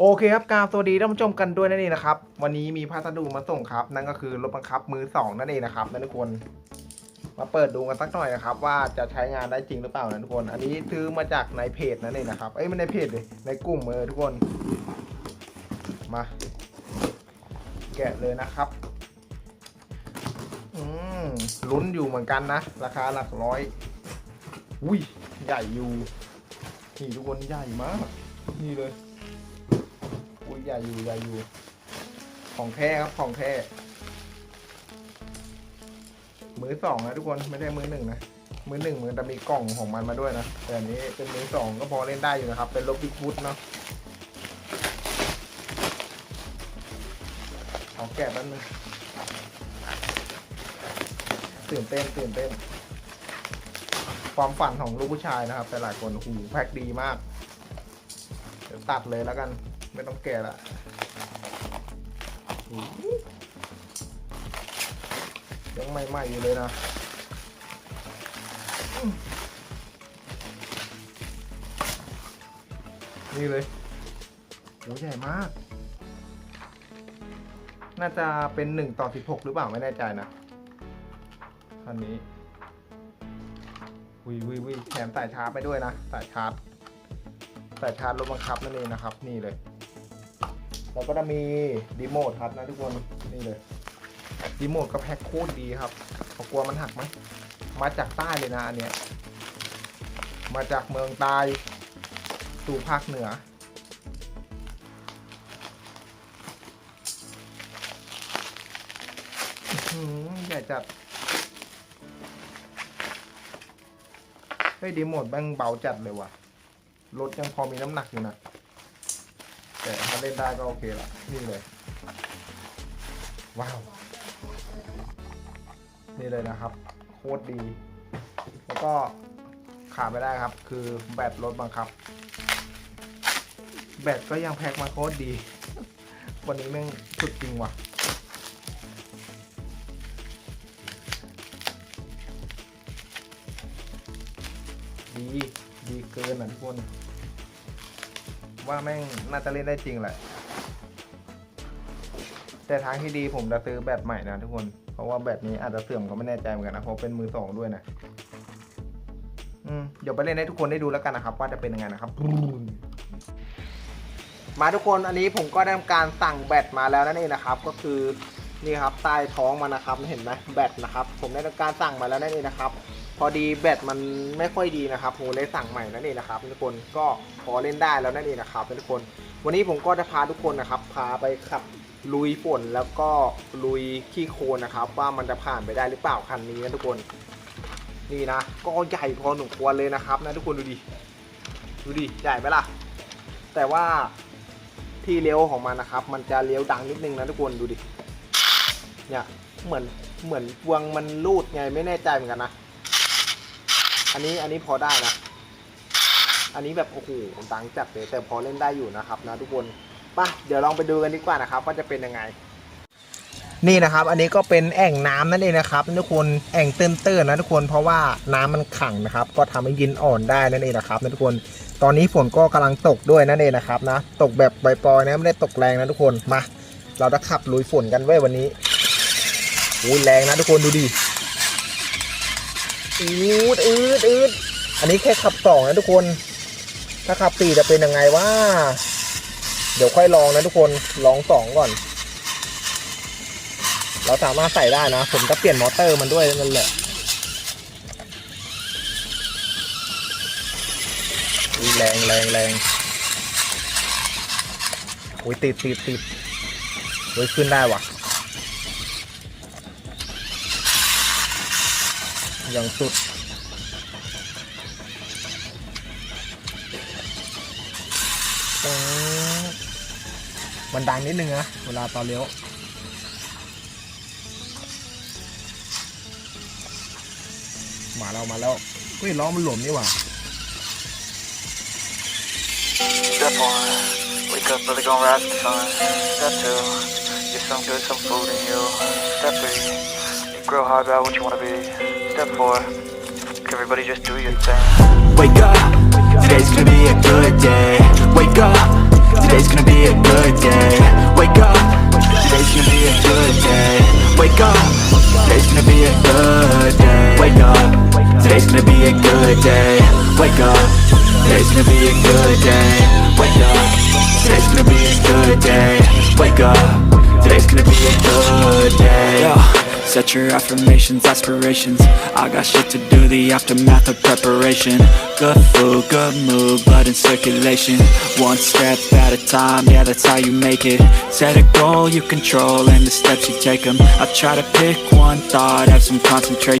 โอเคครับกราบสวัสดีท่านผู้ชมกันด้วยนั่นเองนะครับ วันนี้มีพัสดุมาส่งครับ นั่นก็คือรถบังคับมือสองนั่นเองนะครับนั่นทุกคน มาเปิดดูกันสักหน่อยนะครับว่าจะใช้งานได้จริงหรือเปล่านะทุกคน อันนี้ซื้อมาจากในเพจนั่นเองนะครับ เอ้ยไม่ในเพจเลยในกลุ่มเออทุกคน มา แกะเลยนะครับ อืมลุ้นอยู่เหมือนกันนะ ราคาหลักร้อย อุ้ยใหญ่อยู่นี่ทุกคนใหญ่มากนี่เลย อยใหญ่อยู่ใหญ่อยู่ ของแท้ครับของแท้มือสองนะทุกคนไม่ใช่มือหนึ่งนะมือหนึ่งมันจะมีกล่องของมันมาด้วยนะแต่อันนี้เป็นมือสองก็พอเล่นได้อยู่นะครับ เป็นรถบิ๊กฟุตเนาะเอาแกะแป๊บนึงตื่นเต้นตื่นเต้น ความฝันของลูกผู้ชายนะครับแต่หลายคนหูแพ็คดีมาก เดี๋ยวตัดเลยแล้วกัน ไม่ต้องแกะละยังใหม่ๆอยู่เลยนะนี่เลยโหใหญ่มาก น่าจะเป็นหนึ่งต่อสิบหกหรือเปล่าไม่แน่ใจนะอันนี้วิวิวิแถมสายชาร์จไปด้วยนะสายชาร์จสายชาร์จรถบังคับนั่นเองนะครับ นี่เลย แล้วก็จะมีรีโมทครับนะทุกคนนี่เลยรีโมทก็แพ็คโคตรดีครับขากลัวมันหักไหมมาจากใต้เลยนะอันเนี้ยมาจากเมืองใต้สู่ภาคเหนือหืมใหญ่จัด เฮ้ยดีโมดแบงเบาจัดเลยว่ะ รถยังพอมีน้ำหนักอยู่นะ แต่ถ้าเล่นได้ก็โอเคละนี่เลย ว้าว นี่เลยนะครับ โคตรดี แล้วก็ขาดไม่ได้ครับ คือแบตรถบังคับ แบตก็ยังแพ็คมาโคตรดี วันนี้แม่งสุดจริงว่ะดี ดีเกินอะทุกคน ว่าแม่งน่าจะเล่นได้จริงแหละ แต่ทางที่ดีผมจะซื้อแบตใหม่นะทุกคน เพราะว่าแบตนี้อาจจะเสื่อมก็ไม่แน่ใจเหมือนกันนะ เพราะเป็นมือสองด้วยนะ อืมเดี๋ยวไปเล่นให้ทุกคนได้ดูแล้วกันนะครับ ว่าจะเป็นยังไงนะครับ มาทุกคนอันนี้ผมก็ได้ทำการสั่งแบตมาแล้วนั่นเองนะครับ ก็คือนี่ครับใต้ท้องมันนะครับเห็นไหมแบตนะครับ ผมได้ทำการสั่งมาแล้วนั่นเองนะครับ พอดีแบตมันไม่ค่อยดีนะครับผมเลยสั่งใหม่นั่นเองนะครับทุกคนก็พอเล่นได้แล้วนั่นเองนะครับทุกคน วันนี้ผมก็จะพาทุกคนนะครับ พาไปขับลุยฝนแล้วก็ลุยขี้โคลนนะครับ ว่ามันจะผ่านไปได้หรือเปล่าคันนี้นะทุกคนนี่นะก็ใหญ่พอสมควรเลยนะครับนะทุกคนดูดิดูดิใหญ่ไหมล่ะ แต่ว่าที่เลี้ยวของมันนะครับ มันจะเลี้ยวดังนิดนึงนะทุกคนดูดิเนี่ยเหมือนเหมือนพวงมันรูดไงไม่แน่ใจเหมือนกันนะ อันนี้อันนี้พอได้นะ อันนี้แบบโอ้โหดังจัดเลยแต่พอเล่นได้อยู่นะครับนะทุกคนป่ะเดี๋ยวลองไปดูกันดีกว่านะครับว่าจะเป็นยังไง นี่นะครับ อันนี้ก็เป็นแอ่งน้ำนั่นเองนะครับทุกคนแอ่งเตื้นๆนะทุกคนเพราะว่าน้ำมันขังนะครับ ก็ทำให้ยินอ่อนได้นั่นเองนะครับนะทุกคนตอนนี้ฝนก็กำลังตกด้วยนั่นเองนะครับนะตกแบบปล่อยๆนะไม่ได้ตกแรงนะทุกคนมา เราจะขับลุยฝนกันไว้ยวันนี้อุ้ยแรงนะทุกคนดูดิ อืดอืดอืดอันนี้แค่ขับสองนะทุกคน ถ้าขับสี่จะเป็นยังไงวะเดี๋ยวค่อยลองนะทุกคนลองสองก่อน เราสามารถใส่ได้นะ ผมจะเปลี่ยนมอเตอร์มันด้วยนั่นแหละแรงแรงแรงโอ้ยติดติดติดโอ้ยขึ้นได้ว่ะ อย่างสุดอืมมันดังนิดนึงนะ เวลาตอนเลี้ยวมาแล้วมาแล้วเฮ้ยล้อมันหลวมนี่หว่า Step one, wake up early, gonna rise the sun. Step two, get some good, some food in you. Step three, grow hard about what you wanna be. Step four, everybody just do your thing. Wake up, today's gonna be a good day. Wake up, today's gonna be a good day. Wake up, today's gonna be a good day. Wake up, today's gonna be a good day. Wake up, today's gonna be a good day. Wake up, today's gonna be a good day. Wake up, today's gonna be a good day. Wake up, today's gonna be a good day. Set your affirmations, aspirations. I got shit to do, the aftermath of preparation. Good food, good mood, blood in circulation. One step at a time, yeah, that's how you make it. Set a goal you control, and the steps you take them. I try to pick one thought, have some concentration.